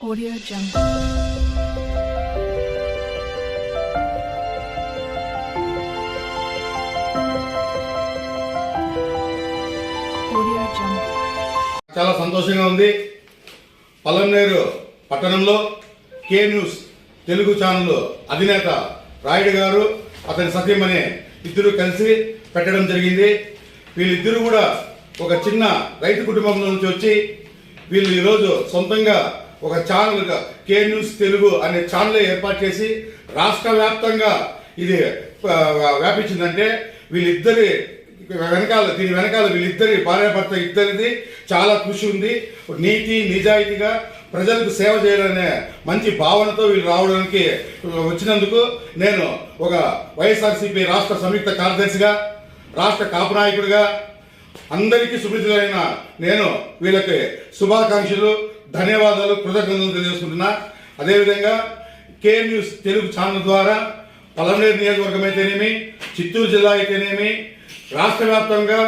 Audio Jungle. Audio Jungle. చాలా సంతోషంగా ఉంది పల్లన్నేరు పట్టణంలో కే న్యూస్ తెలుగు ఛానల్ అధినేత రాయుడు గారు అతని సత్యమనే ఇద్దరు కలిసి పెట్టడం జరిగింది వీళ్ళిద్దరూ కూడా ఒక చిన్న రైతు కుటుంబం నుంచి వచ్చి వీళ్ళు ఈరోజు సొంతంగా ఒక ఛానల్ కే న్యూస్ తెలుగు అనే ఛానల్ ఏర్పాటు చేసి రాష్ట్ర వ్యాప్తంగా ఇది వ్యాపించిందంటే వీళ్ళిద్దరి వెనకాల దీని వెనకాల వీళ్ళిద్దరి భార్యాభర్త ఇద్దరిది చాలా కృషి ఉంది. నీతి నిజాయితీగా ప్రజలకు సేవ చేయాలనే మంచి భావనతో వీళ్ళు రావడానికి వచ్చినందుకు నేను ఒక వైఎస్ఆర్సీపీ రాష్ట్ర సంయుక్త కార్యదర్శిగా రాష్ట్ర కాపు నాయకుడిగా అందరికీ సుపరిచితులైన నేను వీళ్ళకి శుభాకాంక్షలు ధన్యవాదాలు కృతజ్ఞతలు తెలియజేసుకుంటున్నా. అదేవిధంగా కే న్యూస్ తెలుగు ఛానల్ ద్వారా పలమనేరు నియోజకవర్గం అయితేనేమి చిత్తూరు జిల్లా అయితేనేమి రాష్ట్ర వ్యాప్తంగా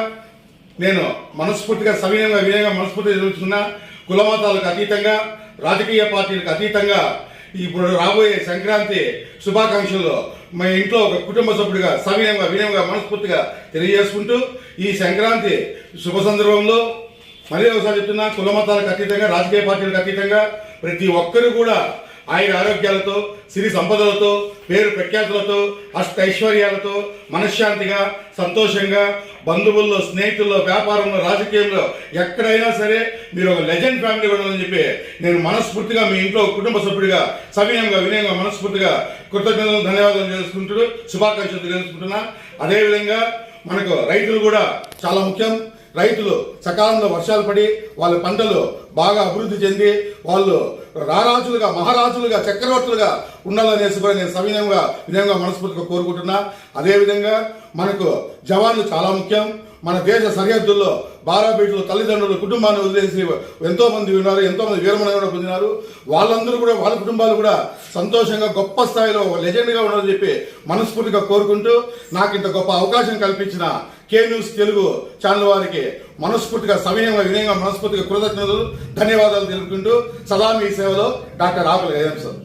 నేను మనస్ఫూర్తిగా సవినయంగా వినయంగా మనస్ఫూర్తిగా తెలుసుకున్న కులమతాలకు అతీతంగా రాజకీయ పార్టీలకు అతీతంగా ఇప్పుడు రాబోయే సంక్రాంతి శుభాకాంక్షలు మా ఇంట్లో ఒక కుటుంబ సభ్యుడిగా సవినయంగా వినయంగా మనస్ఫూర్తిగా తెలియజేసుకుంటూ ఈ సంక్రాంతి శుభ సందర్భంలో మరీ ఒకసారి చెప్తున్నా కులమతాలకు అతీతంగా రాజకీయ పార్టీలకు అతీతంగా ప్రతి ఒక్కరు కూడా ఆయన ఆరోగ్యాలతో సిరి సంపదలతో పేరు ప్రఖ్యాతులతో అష్ట ఐశ్వర్యాలతో మనశ్శాంతిగా సంతోషంగా బంధువుల్లో స్నేహితుల్లో వ్యాపారంలో రాజకీయంలో ఎక్కడైనా సరే మీరు ఒక లెజెండ్ ఫ్యామిలీ ఉండాలని చెప్పి నేను మనస్ఫూర్తిగా మీ ఇంట్లో కుటుంబ సభ్యుడిగా సవినయంగా వినయంగా మనస్ఫూర్తిగా కృతజ్ఞతలు ధన్యవాదాలు చేసుకుంటూ శుభాకాంక్షలు తెలుసుకుంటున్నా అదేవిధంగా మనకు రైతులు కూడా చాలా ముఖ్యం. రైతులు సకాలంలో వర్షాలు పడి వాళ్ళ పంటలు బాగా అభివృద్ధి చెంది వాళ్ళు రారాజులుగా మహారాజులుగా చక్రవర్తులుగా ఉండాలనేసి కూడా నేను సవినయంగా వినయంగా మనస్ఫూర్తిగా కోరుకుంటున్నా. అదేవిధంగా మనకు జవాన్లు చాలా ముఖ్యం. మన దేశ సరిహద్దుల్లో బారాబీట్లు తల్లిదండ్రులు కుటుంబాన్ని వదిలేసి ఎంతో మంది ఉన్నారు ఎంతో మంది వీరమణ కూడా పొందినారు. వాళ్ళందరూ కూడా వాళ్ళ కుటుంబాలు కూడా సంతోషంగా గొప్ప స్థాయిలో లెజెండ్గా ఉండాలని చెప్పి మనస్ఫూర్తిగా కోరుకుంటూ నాకు ఇంత గొప్ప అవకాశం కల్పించిన కే న్యూస్ తెలుగు ఛానల్ వారికి మనస్ఫూర్తిగా సవినయంగా వినయంగా మనస్ఫూర్తిగా కృతజ్ఞతలు ధన్యవాదాలు తెలుపుకుంటూ సదా మీ సేవలో డాక్టర్ ఆకుల సార్.